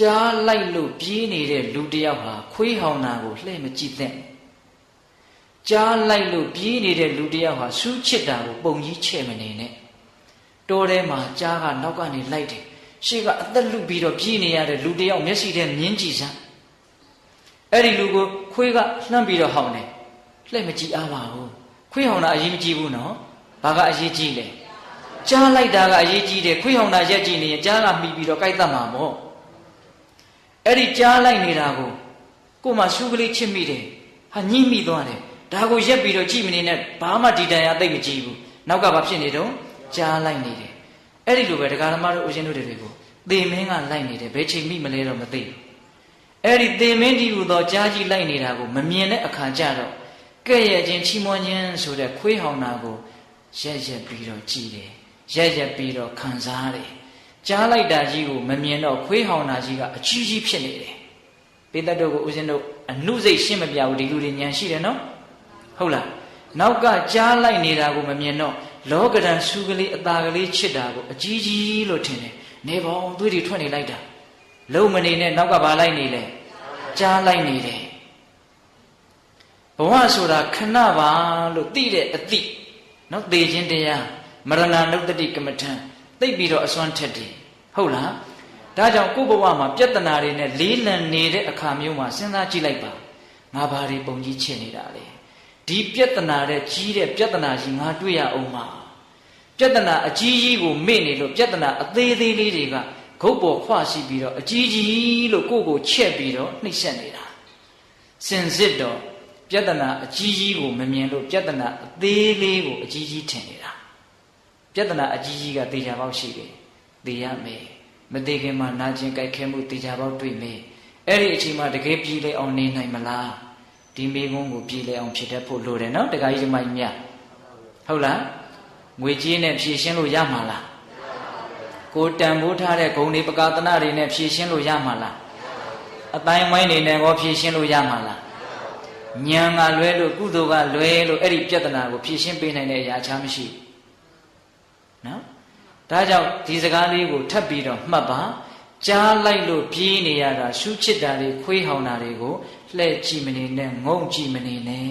ကြားလိုက်လို့ပြေးနေတဲ့လူတစ်ယောက်ဟာခွေးဟောင်တာကိုလှည့်မကြည့်သင့်ကြားလိုက်လို့ပြေးနေတဲ့လူတစ်ယောက်ဟာစူးချစ်တာကိုပုံကြီးချဲ့မနေနဲ့တောထဲမှာကြားကနောက်ကနေလိုက်တယ်ရှေ့ကအသက်လူပြီးတော့ပြေးနေရတဲ့လူတစ်ယောက်မျက်စိထဲမြင်းကြည့်စမ်းအဲ့ဒီလူကိုခွေးကလှမ်းပြီးတော့ဟောင်တယ်လှည့်မကြည့်အားပါဘူးခွေးဟောင်တာအရေးမကြီးဘူးနော်ဘာကအရေးကြီးလဲကြားလိုက်တာကအရေးကြီးတယ်ခွေးဟောင်တာရက်ကြည့်နေရင်ကြားကမှီပြီးတော့ကြိုက်တတ်မှာမို့ အဲ့ဒီကြားလိုက်နေတာကိုကို့မှာရှုကလေးချစ်မိတယ်ဟာညှိမိသွားတယ်ဒါကိုရက်ပြီးတော့ကြည့်မနေနဲ့ဘာမှဒီတန်ရသိမ့်မကြည့်ဘူးနောက်ကဘာဖြစ်နေတော့ကြားလိုက်နေတယ်အဲ့ဒီလိုပဲတရားဓမ္မတို့ဦးဇင်းတို့တွေကိုသေမင်းကလိုက်နေတယ်ဘယ်ချိန်မိမလဲတော့မသိဘူးအဲ့ဒီသေမင်းဒီဟူသောကြားကြီးလိုက်နေတာကိုမမြင်တဲ့အခါကျတော့ကဲ့ရဲ့ချင်းချီးမွမ်းခြင်းဆိုတဲ့ခွေးဟောင်တာကိုရက်ရက်ပြီးတော့ကြည်တယ်ရက်ရက်ပြီးတော့ခံစားတယ် ကြားလိုက်တာကြီးကိုမမြင်တော့ခွေးဟောင်တာကြီးကအချီးကြီးဖြစ်နေတယ်ပိတ္တတို့ကိုဦးဇင်းတို့အနုစိတ်ရှင်းမပြဘူးဒီလူတွေဉာဏ်ရှိတယ်နော်ဟုတ်လားနောက်ကကြားလိုက်နေတာကိုမမြင်တော့လောကဒံရှုကလေးအตาကလေးချစ်တာကိုအကြီးကြီးလို့ထင်တယ်နေပေါင်းသွေးတွေထွက်နေလိုက်တာလုံမနေနဲ့နောက်ကဘာလိုက်နေလဲကြားလိုက်နေတယ်ဘဝဆိုတာခဏပါလို့သိတဲ့အသိနော်သိခြင်းတရားမရဏနုတ္တိကမ္မထံ သိပြီးတော့အစွမ်းထက်တယ်ဟုတ်လားဒါကြောင့်ကိုယ့်ဘဝမှာပြဿနာတွေနဲ့လေးလံနေတဲ့အခါမျိုးမှာစဉ်းစားကြည့်လိုက်ပါငါဘာတွေပုံကြီးချင်နေတာလဲဒီပြဿနာတဲ့ကြီးတဲ့ပြဿနာကြီးငါတွေ့ရအောင်မှာပြဿနာအကြီးကြီးကိုမေ့နေလို့ပြဿနာအသေးသေးလေးတွေကဂုတ်ပေါ်ခွရှိပြီးတော့အကြီးကြီးလို့ကိုယ့်ကိုချက်ပြီးတော့နှိမ့်ဆက်နေတာစင်စစ်တော့ပြဿနာအကြီးကြီးကိုမမြင်လို့ပြဿနာအသေးလေးကိုအကြီးကြီးထင်နေတာ ပြဿနာအကြီးကြီးကတေချာပေါက်ရှိတယ်သိရမယ်မသိခင်မှာနာကျင်ကြိုက်ခဲမှုတေချာပေါက်တွေ့မယ်အဲ့ဒီအချိန်မှာတကယ်ပြည်လေအောင်နေနိုင်မလားဒီမိကုန်းကိုပြည်လေအောင်ဖြစ်တတ်ဖို့လိုတယ်နော်တခါကြီးဒီမိုင်းမြတ်ဟုတ်လားငွေကြေးနဲ့ဖြည့်ရှင်းလို့ရမှာလားကိုတန်ဖိုးထားတဲ့ဂုံတွေပကာသနာတွေနဲ့ဖြည့်ရှင်းလို့ရမှာလားအတိုင်းဝိုင်းတွေနဲ့ရောဖြည့်ရှင်းလို့ရမှာလားဉာဏ်ကလွဲလို့ကုသိုလ်ကလွဲလို့အဲ့ဒီပြဿနာကိုဖြည့်ရှင်းပေးနိုင်တဲ့အရာချားမရှိနော် ဒါကြောင့်ဒီစကားလေးကိုထပ်ပြီးတော့မှတ်ပါကြားလိုက်လို့ပြေးနေရတာရှုချစ်တာတွေခွေးဟောင်တာတွေကိုလှဲ့ကြည့်မနေနဲ့ငုံကြည့်မနေနဲ့